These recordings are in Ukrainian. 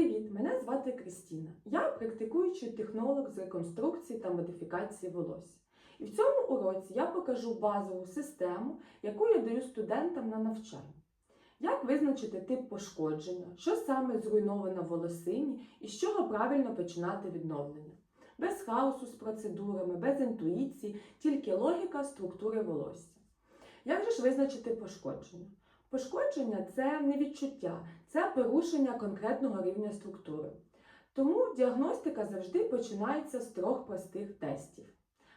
Привіт! Мене звати Кристіна. Я практикуючий технолог з реконструкції та модифікації волосся. І в цьому уроці я покажу базову систему, яку я даю студентам на навчання. Як визначити тип пошкодження, що саме зруйновано в волосині і з чого правильно починати відновлення. Без хаосу з процедурами, без інтуїції, тільки логіка структури волосся. Як же ж визначити пошкодження? Пошкодження це не відчуття, це порушення конкретного рівня структури. Тому діагностика завжди починається з трьох простих тестів.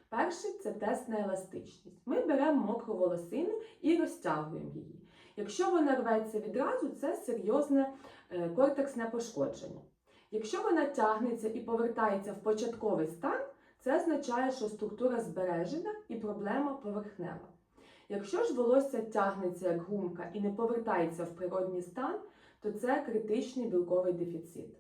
Перший це тест на еластичність. Ми беремо мокру волосину і розтягуємо її. Якщо вона рветься відразу, це серйозне е, кортексне пошкодження. Якщо вона тягнеться і повертається в початковий стан, це означає, що структура збережена і проблема поверхнева. Якщо ж волосся тягнеться як гумка і не повертається в природній стан, то це критичний білковий дефіцит.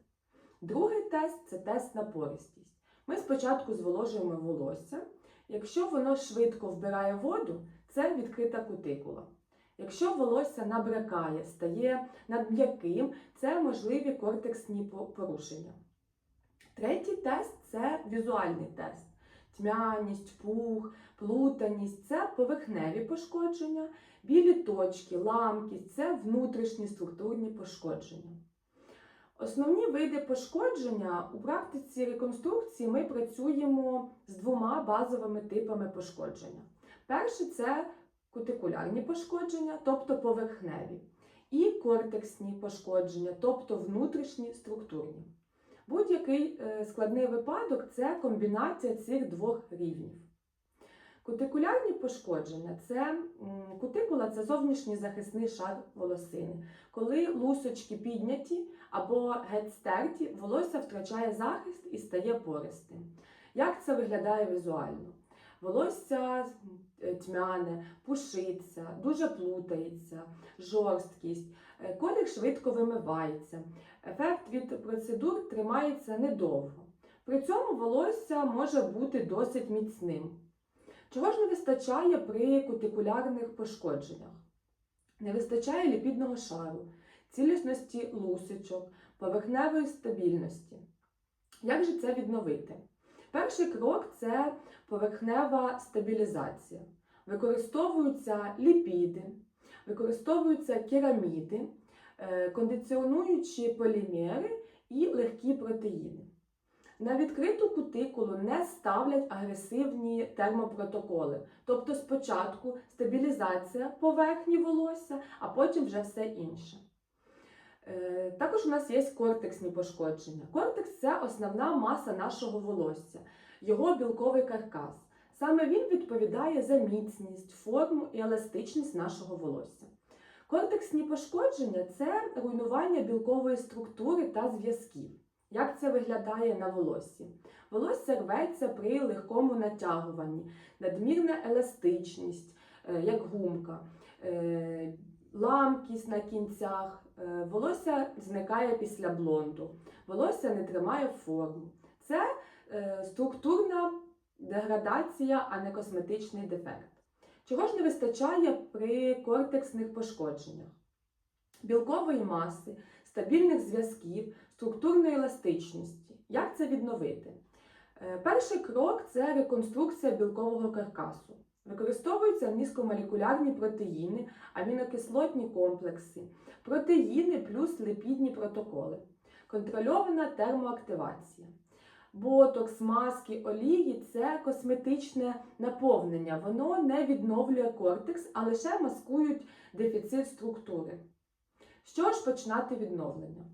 Другий тест це тест на пористість. Ми спочатку зволожуємо волосся. Якщо воно швидко вбирає воду, це відкрита кутикула. Якщо волосся набрякає, стає надм'яким, це можливі кортексні порушення. Третій тест це візуальний тест. Тьмяність, пух, плутаність це поверхневі пошкодження, білі точки, ламкість це внутрішні структурні пошкодження. Основні види пошкодження у практиці реконструкції ми працюємо з двома базовими типами пошкодження. Перший це кутикулярні пошкодження, тобто поверхневі, і кортексні пошкодження, тобто внутрішні структурні. Будь-який складний випадок це комбінація цих двох рівнів. Кутикулярні пошкодження це кутикула це зовнішній захисний шар волосини. Коли лусочки підняті або геть стерті, волосся втрачає захист і стає пористим. Як це виглядає візуально? Волосся тьмяне, пушиться, дуже плутається, жорсткість, колір швидко вимивається. Ефект від процедур тримається недовго. При цьому волосся може бути досить міцним. Чого ж не вистачає при кутикулярних пошкодженнях? Не вистачає ліпідного шару, цілісності лусичок, поверхневої стабільності. Як же це відновити? Перший крок це поверхнева стабілізація. Використовуються ліпіди, використовуються кераміди, кондиціонуючі полімери і легкі протеїни. На відкриту кутикулу не ставлять агресивні термопротоколи. Тобто спочатку стабілізація поверхні волосся, а потім вже все інше. Також у нас є кортексні пошкодження. Кортекс це основна маса нашого волосся, його білковий каркас. Саме він відповідає за міцність, форму і еластичність нашого волосся. Кортексні пошкодження це руйнування білкової структури та зв'язків. Як це виглядає на волоссі? Волосся рветься при легкому натягуванні, надмірна еластичність, як гумка, ламкість на кінцях, волосся зникає після блонду, волосся не тримає форму. Це структурна деградація, а не косметичний дефект. Чого ж не вистачає при кортексних пошкодженнях? Білкової маси, стабільних зв'язків, структурної еластичності. Як це відновити? Перший крок це реконструкція білкового каркасу. Використовуються низькомолекулярні протеїни, амінокислотні комплекси, протеїни плюс липідні протоколи, контрольована термоактивація. Ботокс, маски, олії це косметичне наповнення. Воно не відновлює кортекс, а лише маскують дефіцит структури. Що ж починати відновлення?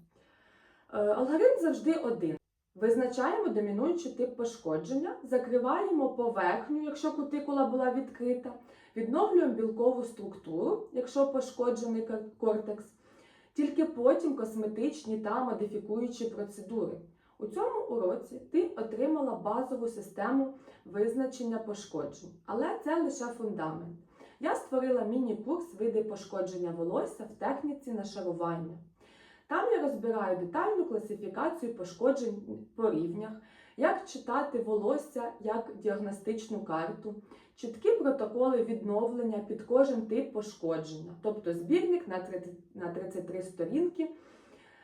Алгоритм завжди один. Визначаємо домінуючий тип пошкодження, закриваємо поверхню, якщо кутикула була відкрита, відновлюємо білкову структуру, якщо пошкоджений кортекс, тільки потім косметичні та модифікуючі процедури. У цьому уроці ти отримала базову систему визначення пошкоджень, але це лише фундамент. Я створила міні-курс види пошкодження волосся в техніці нашарування. Там я розбираю детальну класифікацію пошкоджень по рівнях, як читати волосся як діагностичну карту, чіткі протоколи відновлення під кожен тип пошкодження, тобто збірник на 33 сторінки,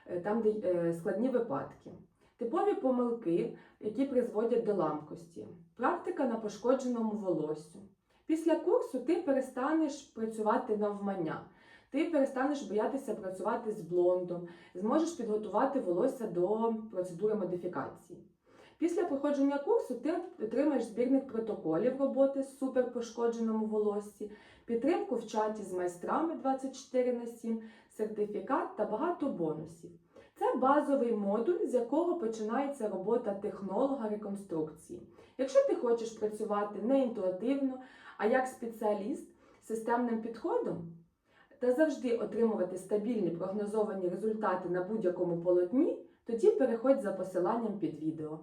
е, там, де е, складні випадки, типові помилки, які призводять до ламкості, практика на пошкодженому волоссю. Після курсу ти перестанеш працювати навмання, ти перестанеш боятися працювати з блондом, зможеш підготувати волосся до процедури модифікації. Після проходження курсу ти отримаєш збірник протоколів роботи з суперпошкодженому волоссі, підтримку в чаті з майстрами 24 на 7, сертифікат та багато бонусів. Це базовий модуль, з якого починається робота технолога реконструкції. Якщо ти хочеш працювати не інтуїтивно, а як спеціаліст з системним підходом та завжди отримувати стабільні прогнозовані результати на будь-якому полотні, тоді переходь за посиланням під відео.